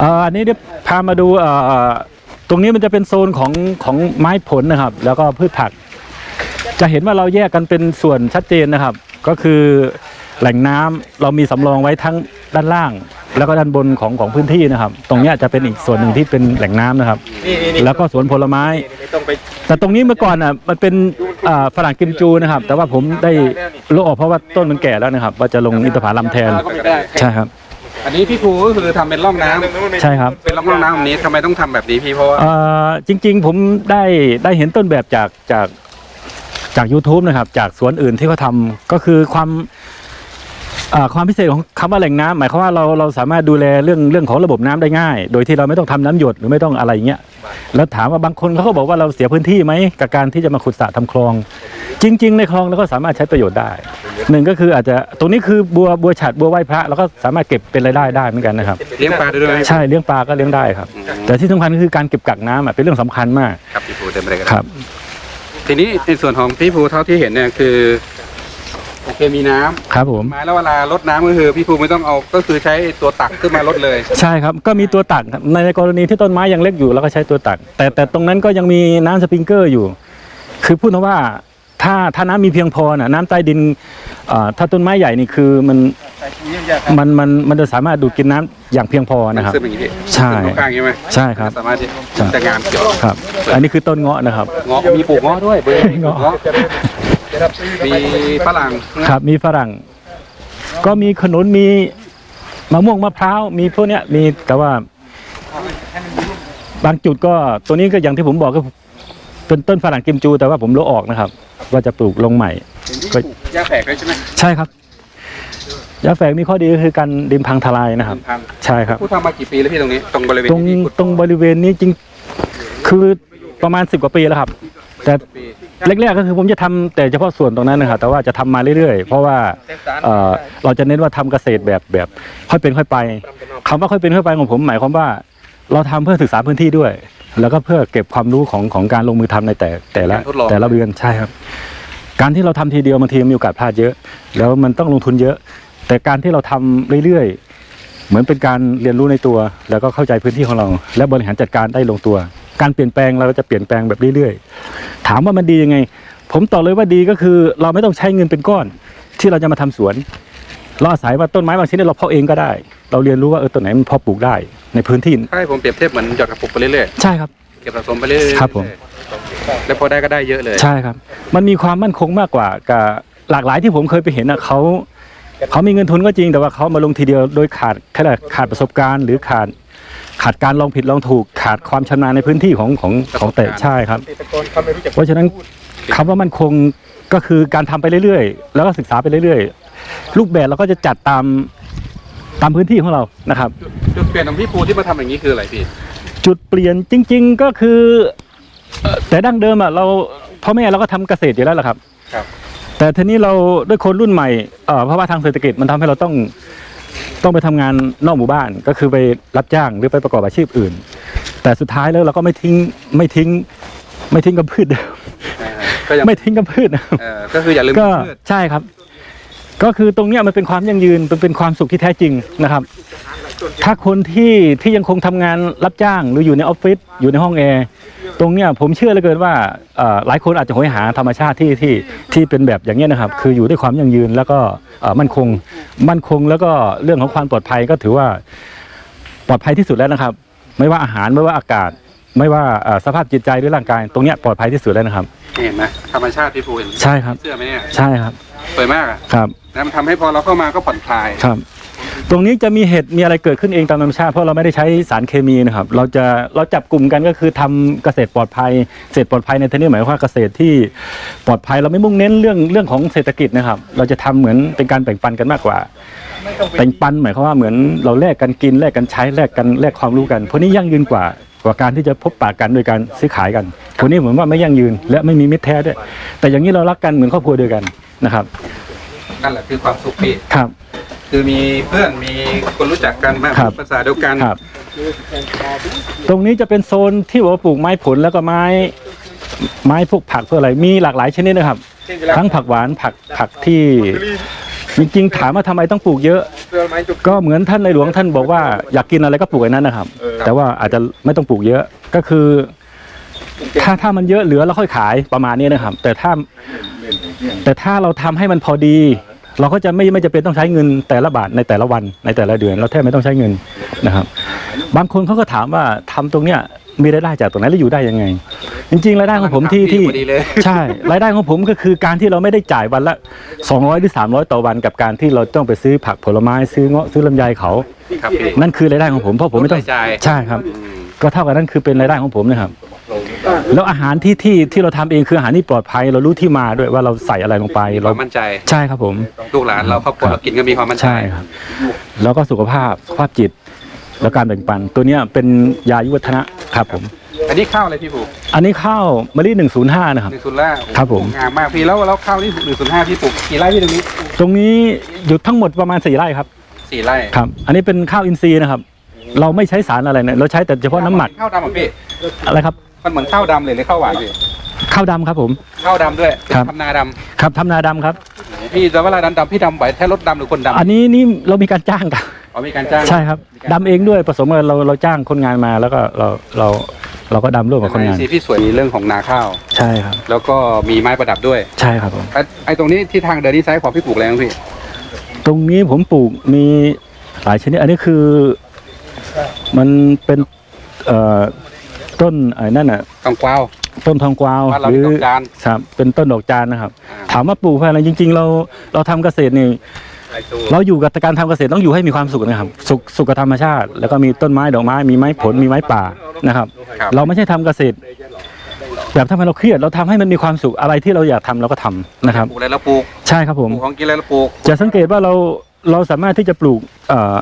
เอ่ออันนี้เดี๋ยวพามาดูเอ่อตรงนี้มันจะเป็นโซนของของไม้ผลนะครับ แล้วก็พืชผัก จะเห็นว่าเราแยกกันเป็นส่วนชัดเจนนะครับ ก็คือแหล่งน้ำเรามีสำรองไว้ทั้งด้านล่าง แล้วก็ด้านบนของของพื้นที่นะครับ ตรงเนี้ยจะเป็นอีกส่วนหนึ่งที่เป็นแหล่งน้ำนะครับนี่นี่แล้วก็สวนผลไม้ไม่ต้องไปแต่ตรงนี้เมื่อก่อนอะมันเป็นอ่าฝรั่งกิมจูนะครับ แต่ว่าผมได้โละออกเพราะว่าต้นมันแก่แล้วนะครับ ว่าจะลงอินทผลัมแทนก็ไม่ได้ใช่ครับ อันนี้พี่ภูก็คือทำเป็นร่องน้ำใช่ครับ เป็นร่องน้ำแบบนี้ทำไมต้องทำแบบนี้พี่เพราะว่าเอ่อจริงๆ ผมได้ได้เห็นต้นแบบจากจากจาก YouTube นะครับ จากสวนอื่นที่เขาทำก็คือความ อ่าความพิเศษของคำว่าแหล่งน้ำหมายความว่าเราเราสามารถดูแลเรื่องเรื่องของระบบน้ำได้ง่าย โดยที่เราไม่ต้องทำน้ำหยดหรือไม่ต้องอะไรอย่างเงี้ยแล้วถามว่าบางคนเขาก็บอกว่าเราเสียพื้นที่ไหมกับการที่จะมาขุดสระทำคลอง จริง ๆ ในคลองเราก็สามารถใช้ประโยชน์ได้หนึ่งก็คืออาจจะตรงนี้คือบัวบัวฉัดบัวไหว้พระเราก็สามารถเก็บเป็นรายได้ได้เหมือนกันนะครับ เลี้ยงปลาด้วยไหมใช่เลี้ยงปลาก็เลี้ยงได้ครับ แต่ที่สำคัญก็คือการเก็บกักน้ำอะเป็นเรื่องสำคัญมากครับพี่ภูเต็มไปเลยครับ ทีนี้ในส่วนของพี่ภูเท่าที่เห็นเนี่ยคือ โอเคมีน้ำครับผมไม้แล้วเวลาลดน้ำก็คือพี่ภูไม่ต้องเอาก็คือใช้ตัวตักขึ้นมาลดเลยใช่ครับก็มีตัวตักครับในกรณีที่ต้นไม้ยังเล็กอยู่เราก็ใช้ตัวตัก แต่แต่ตรงนั้นก็ยังมีน้ำสปริงเกอร์อยู่ คือพูดนะว่าถ้าถ้าน้ำมีเพียงพอน่ะน้ำใต้ดินเอ่อถ้าต้นไม้ใหญ่นี่คือมันมันมันมันจะสามารถดูดกินน้ำอย่างเพียงพอนะครับ ซึมอย่างนี้พี่ใช่ซึมตรงกลางใช่ไหมใช่ครับ สามารถที่ใช่จะงามเขียวครับ อันนี้คือต้นเงาะนะครับ เงาะมีปลูกเงาะด้วยเบอร์เงาะ เงาะ มีฝรั่งครับ มีฝรั่ง ก็มีขนุนมีมะม่วงมะพร้าวมีพวกเนี้ยมีแต่ว่า บางจุดก็ตัวนี้ก็อย่างที่ผมบอกก็เป็นต้นฝรั่งกิมจู แต่ว่าผมโละออกนะครับ ว่าจะปลูกลงใหม่เห็นที่ปลูกหญ้าแฝกด้วยใช่ไหมใช่ครับยาแฝกมีข้อดีก็คือการดินพังทลายนะครับพังใช่ครับผู้ทำมากี่ปีแล้วพี่ตรงนี้ ตรงบริเวณตรงที่พี่ขุดตรงบริเวณนี้จริง คือประมาณสิบกว่าปีแล้วครับ แต่ปีแรกๆก็คือผมจะทำแต่เฉพาะส่วนตรงนั้นนะครับแต่ว่าจะทำมาเรื่อยๆ เพราะว่าเอ่อเราจะเน้นว่าทำเกษตรแบบแบบ ค่อยเป็นค่อยไปคำว่าค่อยเป็นค่อยไปของผมหมายความว่า เราทำเพื่อศึกษาพื้นที่ด้วย แล้วก็เพื่อเก็บความรู้ของของการลงมือทำในแต่แต่ละการทดลองแต่ละเดือนใช่ครับ การที่เราทำทีเดียวบางทีมีโอกาสพลาดเยอะ แล้วมันต้องลงทุนเยอะ แต่การที่เราทำเรื่อยๆ เหมือนเป็นการเรียนรู้ในตัว แล้วก็เข้าใจพื้นที่ของเรา และบริหารจัดการได้ลงตัว การเปลี่ยนแปลงเราก็จะเปลี่ยนแปลงแบบเรื่อยๆ ถามว่ามันดียังไง ผมตอบเลยว่าดีก็คือ เราไม่ต้องใช้เงินเป็นก้อน ที่เราจะมาทำสวนเราอาศัยว่าต้นไม้บางชนิดเราเพาะเองก็ได้ เราเรียนรู้ว่าเออต้นไหนมันเพาะปลูกได้ในพื้นที่ใช่ผมเปรียบเทียบเหมือนหยอดกระปุกไปเรื่อยใช่ครับๆเก็บสะสมไปเรื่อยๆครับผมแล้วพอได้ก็ได้เยอะเลย ใช่ครับ มันมีความมั่นคงมากกว่ากับหลากหลายที่ผมเคยไปเห็นนะเขาเขามีเงินทุนก็จริงแต่ว่าเขามาลงทีเดียวโดยขาดแค่ขาดประสบการณ์ หรือขาด ขาดการลองผิดลองถูกขาดความชำนาญในพื้นที่ของของของแต่ใช่ครับเพราะฉะนั้นคำว่ามั่นคงก็คือการทำไปเรื่อยๆ แล้วก็ศึกษาไปเรื่อยๆ รูปแบบเราก็จะจัดตามตามพื้นที่ของเรานะครับ จุดเปลี่ยนของพี่ภูที่มาทำอย่างนี้คืออะไรพี่จุดเปลี่ยนจริง ๆก็คือเอ่อแต่ดั้งเดิมอะเราพ่อแม่เราก็ทำเกษตรอยู่แล้วแหละครับ ครับ แต่ทีนี้เราด้วยคนรุ่นใหม่เอ่อเพราะว่าทางเศรษฐกิจมันทำให้เราต้อง ต้องไปทำงานนอกหมู่บ้านก็คือไปรับจ้างหรือไปประกอบอาชีพอื่น แต่สุดท้ายแล้วเราก็ไม่ทิ้งไม่ทิ้ง ไม่ทิ้งกับพืชเดิมก็ยังไม่ทิ้งกับพืชนะครับเออก็คืออย่าลืมก็พืชใช่ครับ ก็คือตรงเนี้ยมันเป็นความยั่งยืนเป็นเป็นความสุขที่แท้จริงนะครับ ถ้าคนที่ที่ยังคงทำงานรับจ้างหรืออยู่ในออฟฟิศอยู่ในห้องแอร์ตรงเนี้ยผมเชื่อเหลือเกินว่าเอ่อหลายคนอาจจะโหยหาธรรมชาติที่ที่ที่เป็นแบบอย่างเงี้ยนะครับ คืออยู่ด้วยความยั่งยืนแล้วก็เอ่อมั่นคงมั่นคงแล้วก็เรื่องของความปลอดภัยก็ถือว่าปลอดภัยที่สุดแล้วนะครับ ไม่ว่าอาหารไม่ว่าอากาศ ไม่ว่าเอ่อสภาพจิตใจหรือร่างกาย ตรงเนี้ยปลอดภัยที่สุดแล้วนะครับเห็นไหมธรรมชาติพี่ภูเห็นใช่ครับเสื้อไหมเนี่ยใช่ครับสวยมากอะครับแล้วมันทำให้พอเราเข้ามาก็ผ่อนคลายครับ ตรงนี้จะมีเห็ดมีอะไรเกิดขึ้นเองตามธรรมชาติเพราะเราไม่ได้ใช้สารเคมีนะครับ เราจะเราจับกลุ่มกันก็คือทำเกษตรปลอดภัยเกษตรปลอดภัยในที่นี้หมายความว่าเกษตรที่ปลอดภัยเราไม่มุ่งเน้นเรื่องเรื่องของเศรษฐกิจนะครับ เราจะทำเหมือนเป็นการแบ่งปันกันมากกว่าแบ่งปันหมายความว่าเหมือนเราแลกกันกินแลกกันใช้แลกกันแลกความรู้กันพวกนี้ยั่งยืนกว่ากว่าการที่จะพบปะกันโดยการซื้อขายกันพวกนี้เหมือนว่าไม่ยั่งยืน และไม่มีมิตรแท้ด้วยแต่อย่างนี้เรารักกันเหมือนครอบครัวเดียวกันนะครับนั่นแหละคือความสุขพี่ครับ คือมีเพื่อนมีคนรู้จักกันมากครับภาษาเดียวกันครับ ตรงนี้จะเป็นโซนที่บอกว่าปลูกไม้ผลแล้วก็ไม้ ไม้พวกผักพวกอะไรมีหลากหลายชนิดนะครับ ทั้งผักหวานผักผักที่จริงๆถามว่าทำไมต้องปลูกเยอะ ก็เหมือนท่านในหลวงท่านบอกว่าอยากกินอะไรก็ปลูกไอ้นั้นนะครับ แต่ว่าอาจจะไม่ต้องปลูกเยอะก็คือ ถ้าถ้ามันเยอะเหลือแล้วค่อยขายประมาณนี้นะครับ แต่ถ้าแต่ถ้าเราทำให้มันพอดี เราก็จะไม่ไม่จะเป็นต้องใช้เงินแต่ละบาทในแต่ละวันในแต่ละเดือน เราแทบไม่ต้องใช้เงินนะครับ บางคนเขาก็ถามว่าทำตรงเนี้ยมีรายได้จากตรงไหนแล้วอยู่ได้ยังไง จริงๆรายได้ของผมที่ที่พอดีเลยใช่รายได้ของผมก็คือการที่เราไม่ได้จ่ายวันละ 200 หรือ 300 ต่อวันกับการที่เราต้องไปซื้อผักผลไม้ซื้อเงาะซื้อลำไยเขาครับพี่นั่นคือรายได้ของผมเพราะผมไม่ต้องลดรายจ่ายใช่ครับอืมก็เท่ากับนั่นคือเป็นรายได้ของผมนะครับ แล้วอาหารที่ที่ที่เราทำเองคืออาหารที่ปลอดภัย เรารู้ที่มาด้วยว่าเราใส่อะไรลงไปมีคเราวามมั่นใจใช่ครับผม ลูกหลานเราครอบครัวเรากินก็มีความมั่นใจ ใช่ครับ แล้วก็สุขภาพสุขภาพจิต แล้วการแบ่งปัน ตัวเนี้ยเป็นยายุวัฒนะครับผม อันนี้ข้าวอะไรพี่ผูอันนี้ข้าวมะลิ105 นะครับ หนึ่งศูนย์ห้าครับผม งามมากพี่แล้วแล้วข้าวนี่หนึ่งศูนย์ห้าพี่ปลูกกี่ไร่พี่ตรงนี้ตรงนี้อยู่ทั้งหมดประมาณ 4 ไร่ครับสี่ไร่ครับ อันนี้เป็นข้าวอินทรีย์นะครับ เราไม่ใช้สารอะไรเนี่ยเราใช้แต่เฉพาะน้ำหมักข้าวดำเหรอพี่อะไรครับ มันเหมือนข้าวดำเลยหรือข้าวหวานพี่ข้าวดำครับผม ข้าวดำด้วยครับ ทำนาดครับทำนาดำครับำพี่แต่เวลาดำดำพี่ดำไหวแค่รถดำหรือคนดำอันนี้นี่เรามีการจ้างกันอ๋อมีการจ้างใช่ครับดำเองด้วยผสมกันเราเราจ้างคนงานมาแล้วก็เราเราเราก็ดำร่วมกับคนงาน สีพี่สวยมีเรื่องของนาข้าว ใช่ครับ แล้วก็มีไม้ประดับด้วยใช่ครับผม ไอ้ไอ้ตรงนี้ที่ทางเดินนี่ไซส์ของพี่ปลูกอะไรบ้างพี่ ตรงนี้ผมปลูกมีหลายชนิด อันนี้คือมันเป็นเอ่อ ต้นไอ้นั่นน่ะกองกวาว ต้นทองกวาวบ้านเราหรืเรียกดอกจานครับเป็นต้นดอกจานนะครับ อ่า ถามว่าปลูกเพื่ออะไรจริง ๆ เราเราทำเกษตรนี่เราอยู่กับการทำเกษตรต้องอยู่ให้มีความสุขนะครับ สุขสุขกับธรรมชาติ แล้วก็มีต้นไม้ดอกไม้มีไม้ผลมีไม้ป่านะครับ ครับ เราไม่ใช่ทำเกษตร แบบทำให้เราเครียดเราทำให้มันมีความสุขอะไรที่เราอยากทำเราก็ทำนะครับ ปลูกอะไรแล้วปลูกใช่ครับผมปลูกของกินอะไรแล้วปลูก จะสังเกตว่าเราเราสามารถที่จะปลูกเอ่อ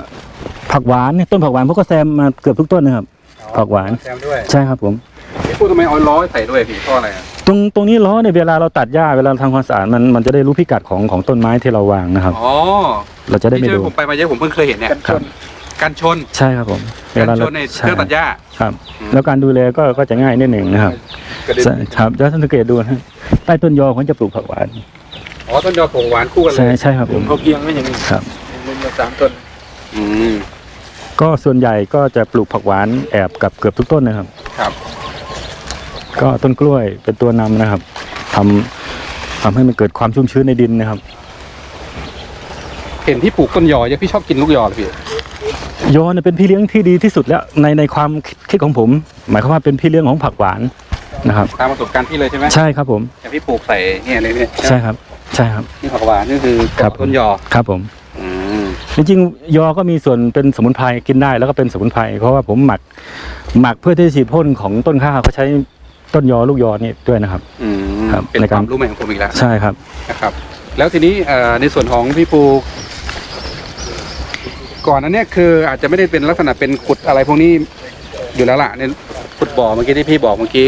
ผักหวานเนี่ยต้นผักหวานพวกก็แซมมาเกือบทุกต้นนะครับ ผักหวาน แซมด้วยใช่ครับผม พี่พูดทำไมเอาล้อใส่ด้วยพี่เพราะอะไรอะตรงตรงนี้ล้อเนี่ยเวลาเราตัดหญ้าเวลาเราทำความสะอาดมันมันจะได้รู้พิกัดของของต้นไม้ที่เราวางนะครับ อ๋อเราจะได้พี่ไม่ช่วยดูผมไปมาเยอะผมเพิ่งเคยเห็นเนี่ยครับ การชนใช่ครับผมการชเรานในเคใช่รื่องตัดหญ้า ครับ อืม แล้วการดูแลก็ก็จะง่ายนิดหนึ่งนะครับกระเด็นใช่ครับแล้วสังเกตดูนะใต้ต้นยอเขาจะปลูกผักหวานอ๋อต้นยอผงหวานคู่กันเลใช่ยใช่ครับผม เขาเกียงไม่อย่างนี้ครับ มันมาสามต้นอืม ก็ส่วนใหญ่ก็จะปลูกผักหวานแอบกับเกือบทุกต้นนะครับ ครับ ก็ต้นกล้วยเป็นตัวนำนะครับทำทำให้มันเกิดความชุ่มชื้นในดินนะครับ เห็นพี่ปลูกต้นยอเยอะพี่ชอบกินลูกยอเหรอพี่ยอเนี่ยเป็นพี่เลี้ยงที่ดีที่สุดแล้วในในความคิดของผม หมายความว่าเป็นพี่เลี้ยงของผักหวานนะครับ ตามประสบการณ์พี่เลยใช่ไหมใช่ครับผมแต่พี่ปลูกใส่เนี่ยเลยเนี่ยใช่ครับ ใช่ครับนี่ผักหวานนี่คือครับ ต้นยอครับผมอืม จริงๆยอก็มีส่วนเป็นสมุนไพรกินได้แล้วก็เป็นสมุนไพรเพราะว่าผมหมักหมักเพื่อที่จะฉีดพ่นของต้นข้าวเขาใช้ต้นยอลูกยอนี่ด้วยนะครับ อืมครับเป็นในคการ วามรู้ใหม่ของผมอีกแล้วใช่ครับ นะครับ แล้วทีนี้เอ่อในส่วนของพี่ปู ก่อนอันเนี้ยคืออาจจะไม่ได้เป็นลักษณะเป็นขุดอะไรพวกนี้อยู่แล้วล่ะในขุดบ่อเมื่อกี้ที่พี่บอกเมื่อกี้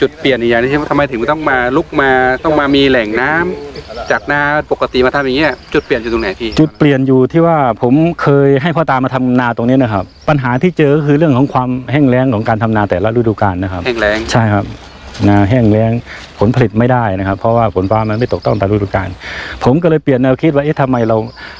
จุดเปลี่ยนอีกอย่างหนึงที่ทำไมถึงต้องมาลุกมาต้องมามีแหล่งน้ำจากนาปกติมาทำอย่างเงี้ยจุดเปลี่ยนอยู่ตรงไหนพี่จุดเปลี่ยนอยู่ที่ว่าผมเคยให้พ่อตามาทำนาตรงนี้นะครับ ปัญหาที่เจอก็คือเรื่องของความแห้งแล้งของการทำนาแต่ละฤดูกาลนะครับแห้งแล้งใช่ครับนาแห้งแล้งผลผลิตไม่ได้นะครับ เพราะว่าผลฟ้ามันไม่ตกต้องตามฤดูกาลผมก็เลยเปลี่ยนแนวคิดว่าเอ๊ะทำไมเรา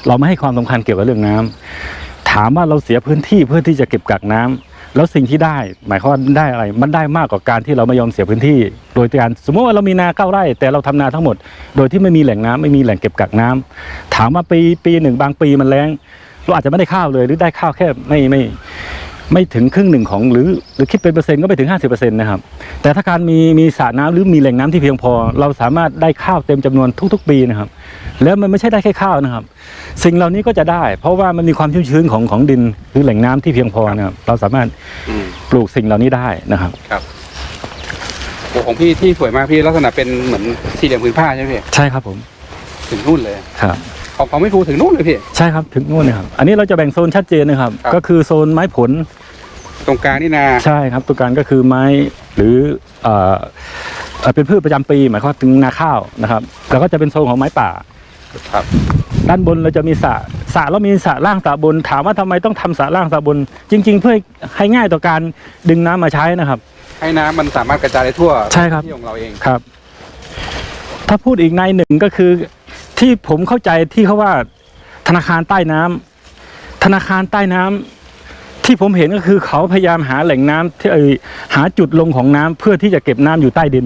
เราไม่ให้ความสำคัญเกี่ยวกับเรื่องน้ำถามว่าเราเสียพื้นที่เพื่อที่จะเก็บกักน้ำ แล้วสิ่งที่ได้หมายความว่าได้อะไร มันได้มากกว่าการที่เราไม่ยอมเสียพื้นที่ โดยการสมมติว่าเรามีนาเก้าไร่ แต่เราทำนาทั้งหมด โดยที่ไม่มีแหล่งน้ำไม่มีแหล่งเก็บกักน้ำถามว่าปีปีหนึ่งบางปีมันแล้งเราอาจจะไม่ได้ข้าวเลยหรือได้ข้าวแค่ไม่ไม่ ไม่ถึงครึ่งหนึ่งของหรือหรือคิดเป็นเปอร์เซ็นต์ก็ไม่ถึง 50%นะครับ แต่ถ้าการมีมีสระน้ำหรือมีแหล่งน้ำที่เพียงพอ เราสามารถได้ข้าวเต็มจำนวนทุก ๆ ปีนะครับ แล้วมันไม่ใช่ได้แค่ข้าวนะครับ สิ่งเหล่านี้ก็จะได้ เพราะว่ามันมีความชุ่มชื้นของของดินหรือแหล่งน้ำที่เพียงพอนะครับ เราสามารถอืมปลูกสิ่งเหล่านี้ได้นะครับโอ้ของพี่ที่สวยมากพี่ลักษณะเป็นเหมือนสี่เหลี่ยมผืนผ้าใช่ไหมพี่ใช่ครับผมถึงนู่นเลยครับ ของของไม่พูถึงนู่นเลยพี่ ใช่ครับถึงนู่นนะครับ อันนี้เราจะแบ่งโซนชัดเจนนะครับ ครับ ก็คือโซนไม้ผลตรงกลางนี่นา ใช่ครับ ตัวการก็คือไม้หรือเอ่อเอ่อเป็นพืชประจำปี หมายความว่าถึงนาข้าวนะครับ แล้วก็จะเป็นโซนของไม้ป่า ครับด้านบนเราจะมีสระสระแล้วมีสระล่างสระบน ถามว่าทำไมต้องทำสระล่างสระบน จริง ๆ เพื่อให้ง่ายต่อการดึงน้ำมาใช้นะครับ ให้น้ำมันสามารถกระจายได้ทั่วใช่ครับที่ของเราเองครับ ถ้าพูดอีกในหนึ่งก็คือ ที่ผมเข้าใจที่เขาว่าธนาคารใต้น้ำธนาคารใต้น้ำที่ผมเห็นก็คือเขาพยายามหาแหล่งน้ำที่เอ่ยหาจุดลงของน้ำเพื่อที่จะเก็บน้ำอยู่ใต้ดิน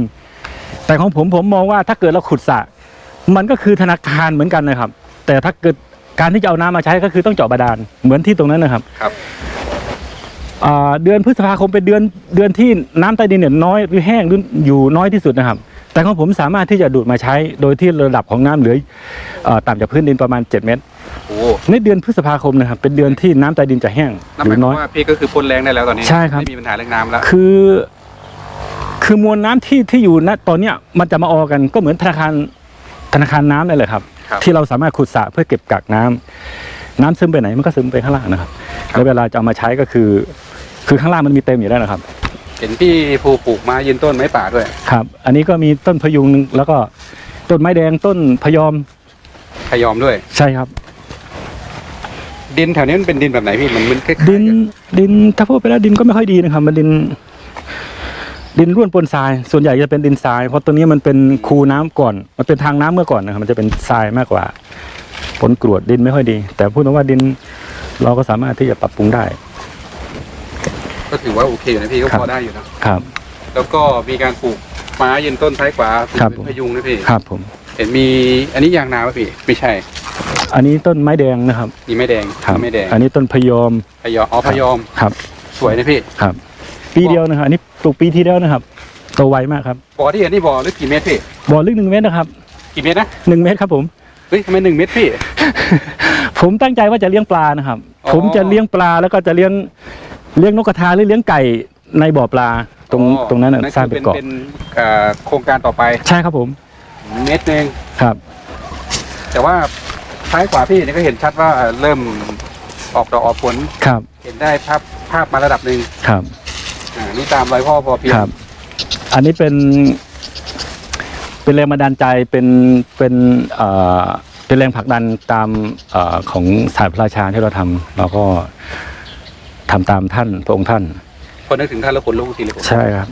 แต่ของผมผมมองว่าถ้าเกิดเราขุดสระ มันก็คือธนาคารเหมือนกันนะครับ แต่ถ้าเกิดการที่จะเอาน้ำมาใช้ก็คือต้องเจาะบาดาลเหมือนที่ตรงนั้นนะครับครับอ่าเดือนพฤษภาคมเป็นเดือนเดือนที่น้ำใต้ดินเนี่ยน้อยหรือแห้งหรืออยู่น้อยที่สุดนะครับ แต่ของผมสามารถที่จะดูดมาใช้ โดยที่ระดับของน้ำเหลือเอ่อต่ำจากพื้นดินประมาณ 7 เมตร โอ้ในเดือนพฤษภาคมนะครับ เป็นเดือนที่น้ำใต้ดินจะแห้งนั่นหหรืมายอควาน้อมย ว่าพี่ก็คือพ้นแรงได้แล้วตอนนี้ใช่ครับ ไม่มีปัญหาเรื่องน้ำแล้ว คือ คือมวลน้ำที่ที่อยู่ณตอนเนี้ยมันจะมาออกันก็เหมือนธนาคาร ธนาคารน้ำนั่นแหละครับ ครับ ที่เราสามารถขุดสระเพื่อเก็บกักน้ำน้ำซึมไปไหนมันก็ซึมไปข้างล่างนะครับครับแล้วเวลาจะเอามาใช้ก็คือ คือข้างล่างมันมีเต็มอยู่แล้วนะครับ เห็นพี่ภูปลูกไม้ยืนต้นไม้ป่าด้วยครับ อันนี้ก็มีต้นพยุงแล้วก็ต้นไม้แดงต้นพยอมพยอมด้วย ใช่ครับ ดินแถวนี้มันเป็นดินแบบไหนพี่มันมันคล้ายๆดินกับดินถ้าพูดไปแล้วดินก็ไม่ค่อยดีนะครับ มันดิน ดินร่วนปนทราย ส่วนใหญ่จะเป็นดินทราย เพราะตัวนี้มันเป็นคูน้ำก่อน มันเป็นทางน้ำเมื่อก่อนนะครับ มันจะเป็นทรายมากกว่า ผลกรวดดินไม่ค่อยดี แต่พูดถึงว่าดินเราก็สามารถที่จะปรับปรุงได้ ก็ถือว่าโอเคอยู่นะพี่ก็ครับพอได้อยู่นะครับ แล้วก็มีการปลูกไม้ยืนต้นซ้ายขวาปลูกครับเป็นผมพยุงนะพี่ ครับผม เห็นมีอันนี้ยางนาป่ะพี่ ไม่ใช่ อันนี้ต้นไม้แดงนะครับนี่ไม่แดงครับไม่แดง อันนี้ต้นพยอม พยอม อ๋อพยอม ครับ สวยนะพี่ ครับ ปีเดียวนะครับอันนี้ปลูกปีที่แล้วนะครับโตไวมากครับบ่อที่เห็นนี่บ่อลึกกี่เมตรพี่บ่อลึกหนึ่งเมตรนะครับกี่เมตรนะหนึ่งเมตรครับผมเฮ้ยทำไมหนึ่งเมตรพี่ ผมตั้งใจว่าจะเลี้ยงปลานะครับ อ๋อ ผมจะเลี้ยงปลาแล้วก็จะเลี้ยงเลี้ยงนกกระทาหรือเลี้ยงไก่ในบ่อปลาตรงอ๋อตรงนั้นน่ะสร้างคืเป็นเกาะเป็นเอ่อโครงการต่อไปใช่ครับผมเมตรหนึงครับ แต่ว่าซ้ายขวาพี่เนี่ยก็เห็นชัดว่าเริ่มออกดอกออกผล ครับเห็นได้ภาพภาพมาระดับหนึ่งครับ อ่านี่ตามรอยพ่อพอเพียงครับ อันนี้เป็น เป็นแรงบันดาลใจเป็นเป็นเอ่อเป็นแรงผลักดันตามเออของสายพระราชาที่เราทำเราก็ทำตามท่านพระองค์ท่าน พอนึกถึงท่านแล้วขนลุกทีเลยผมใช่ครับ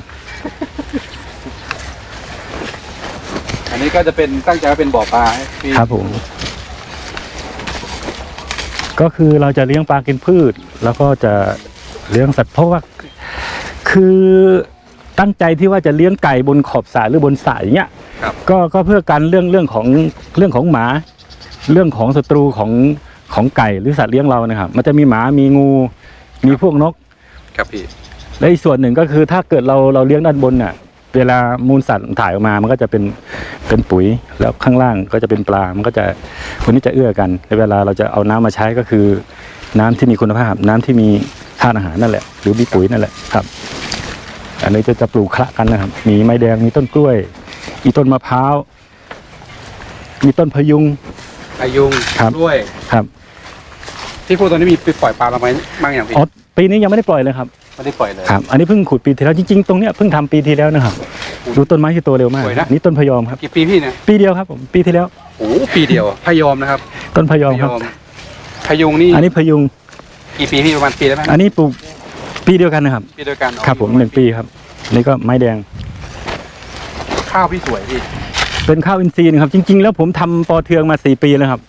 อันนี้ก็จะเป็นตั้งใจว่าเป็นบ่อปลาให้พี่ครับผม ก็คือเราจะเลี้ยงปลากินพืช แล้วก็จะเลี้ยงสัตว์เพราะว่า คือตั้งใจที่ว่าจะเลี้ยงไก่บนขอบสระหรือบนสระอย่างเงี้ยครับ ก็ก็เพื่อกันเรื่องเรื่องของเรื่องของหมา เรื่องของศัตรูของของไก่หรือสัตว์เลี้ยงเรานะครับ มันจะมีหมามีงู มีพวกนก ครับพี่ และอีกส่วนหนึ่งก็คือถ้าเกิดเราเราเลี้ยงด้านบนน่ะ เวลามูลสัตว์ถ่ายออกมา มันก็จะเป็นเป็นปุ๋ย แล้วข้างล่างก็จะเป็นปลา มันก็จะคนนี้จะเอื้อกันในเวลาเราจะเอาน้ำมาใช้ก็คือ น้ำที่มีคุณภาพ น้ำที่มีธาตุอาหารนั่นแหละ หรือมีปุ๋ยนั่นแหละครับ อันนี้จะจะปลูกคละกันนะครับ มีไม้แดงมีต้นกล้วย มีต้นมะพร้าว มีต้นพยุง อายุงครับด้วย ครับที่พูดตอนนี้มีไปปล่อยปลามาไหมบ้างอย่างพี่อ๋อปีนี้ยังไม่ได้ปล่อยเลยครับไม่ได้ปล่อยเลย ครับ อันนี้เพิ่งขุดปีที่แล้วจริงๆตรงเนี้ยเพิ่งทำปีที่แล้วนะครับ ดูต้นไม้ที่โตเร็วมากสวยนะ นี่ต้นพยอมครับ กี่ปีพี่เนี่ยปีเดียวครับผมปีที่แล้วโอ้โหปีเดียวพยอมนะครับต้นพยอมพครับยอมพยุงนี่อันนี้พยุง กี่ปีพี่ประมาณปีแล้วไหมอันนี้ปลูก ปีเดียวกันนะครับ ปีเดียวกันอ๋อครับผมหนึ่งปีครับอันนี่ก็ไม้แดง ข้าวพี่สวยพี่ เป็นข้าวอินทรีย์นะครับ จริง ๆ แล้วผมทำปอเทืองมาสี่ปีแล้วครับ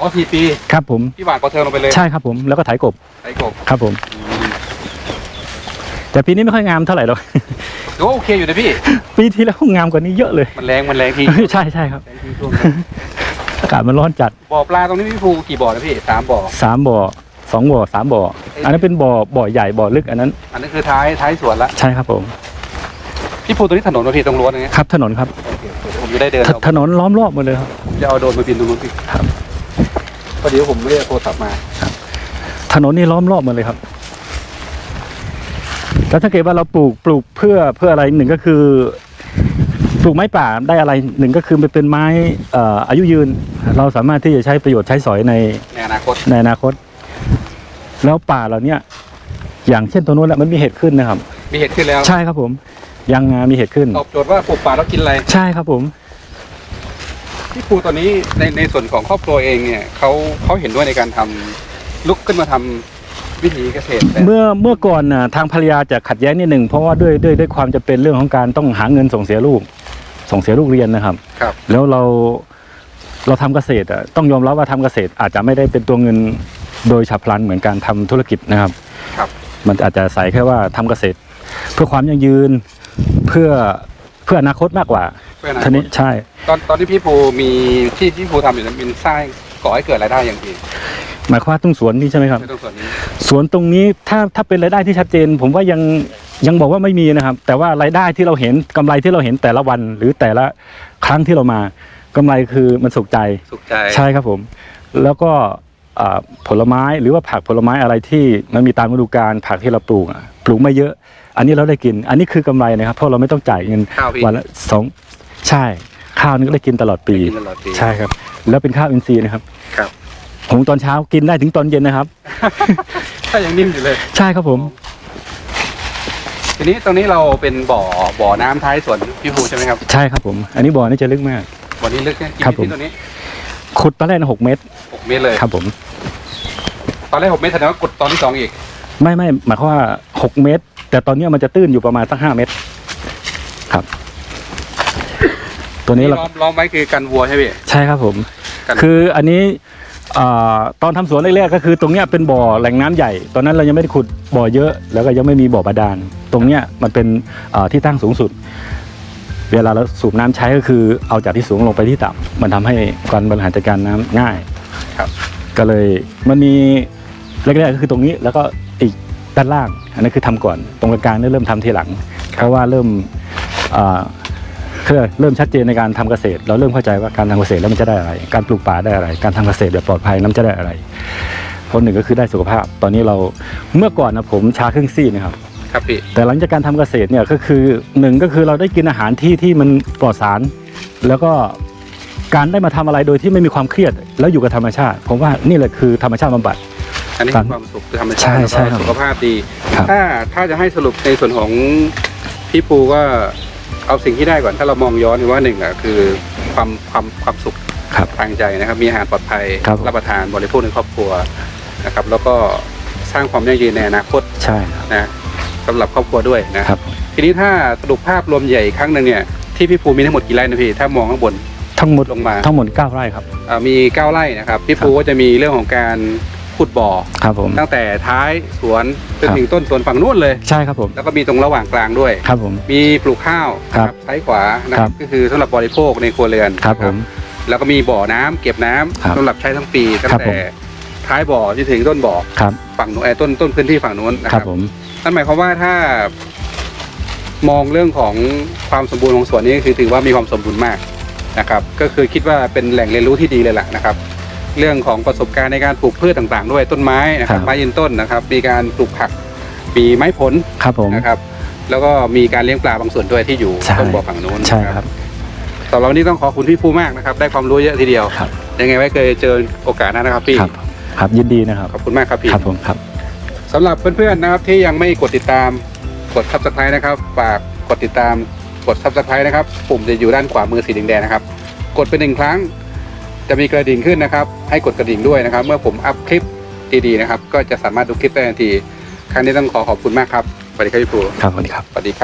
อ๋อสี่ปี ครับผมพี่หวานปอเทิร์นลงไปเลยใช่ครับผมแล้วก็ไถกบไอ้กบครับผมอืมแต่ปีนี้ไม่ค่อยงามเท่าไหร่หรอกถือว่าโอเคอยู่นะพี่ ปีที่แล้วงามกว่านี้เยอะเลย มันแรงมันแรงทีใช่ใช่ครับแรงทีช่วงนี้อากาศมันร้อนจัดบ่อปลาตรงนี้พี่ภูกี่บ่อนะพี่สามบ่อสามบ่อ สองบ่อสามบ่ออันนั้นเป็นบ่อบ่อใหญ่บ่อลึกอันนั้น อันนั้นคือท้ายท้ายสวนละใช่ครับผมพี่ภูตรงนี้ถนนมาพี่ตรงรั้วตรงนี้ครับ ถนนครับโอเคเดี๋ยวผมจะได้เดินถออกถนนล้อมรอบหมดเลยครับผมจะเอาโดรนมาบินตรงนู้นพี่ครับพอดีว่าผมเรียกโทรศัพท์มาถนนนี่ล้อมรอบหมดเลยครับแล้วสังเกตว่าเราปลูกปลูกเพื่อเพื่ออะไรหนึ่งก็คือ ปลูกไม้ป่าได้อะไรหนึ่งก็คือมันเป็นไม้เอ่ออายุยืน เราสามารถที่จะใช้ประโยชน์ใช้สอยในในอนาคตในอนาคต แล้วป่าเราเนี่ยอย่างเช่นตัวนู้นแหละมันมีเห็ดขึ้นนะครับ มีเหตุขึ้นแล้วใช่ครับผม ยังงามีเห็ดขึ้นตอบโจทย์ว่าปลูกป่าแล้วกินอะไรใช่ครับผมพี่ภูตอนนี้ในในส่วนของครอบครัวเองเนี่ยเขาเขาเห็นด้วยในการทำลุกขึ้นมาทำวิถีเกษตรแต่เมื่อเมื่อก่อนน่ะทางภรรยาจะขัดแย้งนิดหนึ่งเพราะว่าด้วยด้วยด้วยความจะเป็นเรื่องของการต้องหาเงินส่งเสียลูก ส่งเสียลูกเรียนนะครับ ครับ แล้วเราเราทำเกษตรอะต้องยอมรับว่าทำเกษตรอาจจะไม่ได้เป็นตัวเงิน โดยฉับพลันเหมือนการทำธุรกิจนะครับครับ มันอาจจะใส่แค่ว่าทำเกษตร เพื่อความยั่งยืนเพื่อเพื่ออนาคตมากกว่าเพื่ออนาคต ทีนี้ใช่ ตอนตอนที่พี่ภูมีที่ที่ภูทำอยู่นั้นเป็นสร้างก่อให้เกิดรายได้อย่างดีหมายความว่าตรงสวนนี่ใช่ไหมครับ ในตรงส่วนนี้ สวนตรงนี้ถ้าถ้าเป็นรายได้ที่ชัดเจน ผมว่ายังยังบอกว่าไม่มีนะครับ แต่ว่ารายได้ที่เราเห็นกำไรที่เราเห็นแต่ละวัน หรือแต่ละครั้งที่เรามากำไรคือมันสุขใจ สุขใจ ใช่ครับผม แล้วก็อ่า ผลไม้หรือว่าผักผลไม้อะไรที่มันมีตามฤดูกาลผักที่เราปลูกอะปลูกไม่เยอะ อันนี้เราได้กิน อันนี้คือกำไรนะครับ เพราะเราไม่ต้องจ่ายเงินข้าวพี่วันละสองใช่ ข้าวนี่ก็ได้กินตลอดปีกินตลอดปีใช่ครับ แล้วเป็นข้าวอินทรีย์นะครับครับผมตอนเช้ากินได้ถึงตอนเย็นนะครับถ้ายังนิ่มอยู่เลย ใช่ครับผม ทีนี้ตรงนี้เราเป็นบ่อบ่อน้ำท้ายสวนพี่ภูใช่ไหมครับ ใช่ครับผม อันนี้บ่อนี่จะลึกมากบ่อนี้ลึกเนี่ยกี่ครับเมตรผมพี่ตัวนี้ขุดตอนแรกนะหกเมตรหกเมตรเลยครับผม ตอนแรกหกเมตรแสดงว่ากดตอนที่สองอีก ไม่ไม่หมายความว่าหกเมตร แต่ตอนเนี้ยมันจะตื้นอยู่ประมาณสักห้าเมตร ครับ ตัวนี้เราล้อมล้อมไว้คือกันวัวใช่ไหมพี่ ใช่ครับผม กัน คืออันนี้อาตอนทำสวนแรกๆก็คือ ตรงเนี้ยเป็นบ่อแหล่งน้ำใหญ่ ตอนนั้นเรายังไม่ได้ขุดบ่อเยอะ แล้วก็ยังไม่มีบ่อบาดาล ตรงเนี้ยมันเป็นอ่าที่ตั้งสูงสุด เวลาเราสูบน้ำใช้ก็คือเอาจากที่สูงลงไปที่ต่ำมันทำให้การบริหารจัดการน้ำง่าย ครับ ก็เลยมันมี แรกๆก็คือตรงนี้แล้วก็อีกด้านล่าง อันนั้นคือทำก่อน ตรงกลางๆเนี่ยเริ่มทำทีหลัง เพราะว่าเริ่มอ่าคือเริ่มชัดเจนในการทำเกษตร เราเริ่มเข้าใจว่าการทำเกษตรแล้วมันจะได้อะไร การปลูกป่าได้อะไร การทำเกษตรแบบปลอดภัยน้ำจะได้อะไรเพราะหนึ่งก็คือได้สุขภาพ ตอนนี้เราเมื่อก่อนนะผมชาครึ่งซี่นะครับครับพี่แต่หลังจากการทำเกษตรเนี่ยก็คือหนึ่งก็คือเราได้กินอาหารที่ที่มันปลอดสาร แล้วก็การได้มาทำอะไรโดยที่ไม่มีความเครียด แล้วอยู่กับธรรมชาติผมว่านี่แหละคือธรรมชาติบำบัด อันนี้ครัคืบอความสุขคือธรรมใช่ชาติแล้วใช่ก็ครับสุขภาพดี ครับ ถ้าถ้าจะให้สรุปในส่วนของพี่ภูก็เอาสิ่งที่ได้ก่อน ถ้าเรามองย้อนว่าหนึ่งอะคือความความความสุขครับ ทางใจนะครับ มีอาหารปลอดภัยครับ รับประทานบริโภคในครอบครัวนะครับ แล้วก็สร้างความยั่งยืนในอนาคตใช่ครับนะสำหรับครอบครัวด้วยนะ ครับทีนี้ถ้าสรุปภาพรวมใหญ่อีกครั้งหนึ่งเนี่ยที่พี่ภูมีทั้งหมดกี่ไร่นะพี่ถ้ามองข้างบน ทั้งหมดลงมา ทั้งหมด9ไร่ครับอ่ามีเก้าไร่นะครับ พี่ภูครับก็จะมีเรื่องของการ ขุดบ่อ ครับผม ตั้งแต่ท้ายสวนจนครับถึงต้นสวนฝั่งนู้นเลย ใช่ครับผม แล้วก็มีตรงระหว่างกลางด้วย ครับผม มีปลูกข้าวครับซ้ายขวานะคครัรับบก็คือสำหรับบริโภคในครัวเรือนครับผมนะแล้วก็มีบ่อน้ำเก็บน้ำครับสำหรับใช้ทั้งปีตั้งครับผแต่มท้ายบ่อจนถึงต้นบ่อครับฝั่งนู้นเอ่อต้นต้นพื้นที่ฝั่งนู้นนะคครัรับบผมนั่นหมายความว่าถ้ามองเรื่องของความสมบูรณ์ของสวนนี้ก็คือถือว่ามีความสมบูรณ์มากนะครับ ก็คือคิดว่าเป็นแหล่งเรียนรู้ที่ดีเลยล่ะนะครับ เรื่องของประสบการณ์ในการปลูกพืชต่างๆ ด้วยต้นไม้นะครับ ไม้ยืนต้นนะครับ มีการปลูกผักมีไม้ผลครับผม นะครับ แล้วก็มีการเลี้ยงปลาบางส่วนด้วยที่อยู่ใช่ ต้นบ่อฝั่งนู้นใช่นะครับ สำหรับวันนี้ต้องขอบคุณพี่ภูมากนะครับ ได้ความรู้เยอะทีเดียว ครับ ยังไงไว้เคยเจอโอกาสหน้านะครับพี่ ครับ ครับยินดีนะครับ ขอบคุณมากครับพี่ ครับผมครับ สำหรับเพื่อนๆนะครับที่ยังไม่กดติดตามกด subscribe นะครับฝากกดติดตามกด subscribe นะครับ ปุ่มจะอยู่ด้านขวามือสีแดงๆนะครับ กดเป็นหนึ่งครั้ง จะมีกระดิ่งขึ้นนะครับ ให้กดกระดิ่งด้วยนะครับ เมื่อผมอัพคลิปดีๆนะครับ ก็จะสามารถดูคลิปได้ทันที ครั้งนี้ต้องขอขอบคุณมากครับสวัสดีครับพี่ปูครับสวัสดีครับ สวัสดีครับ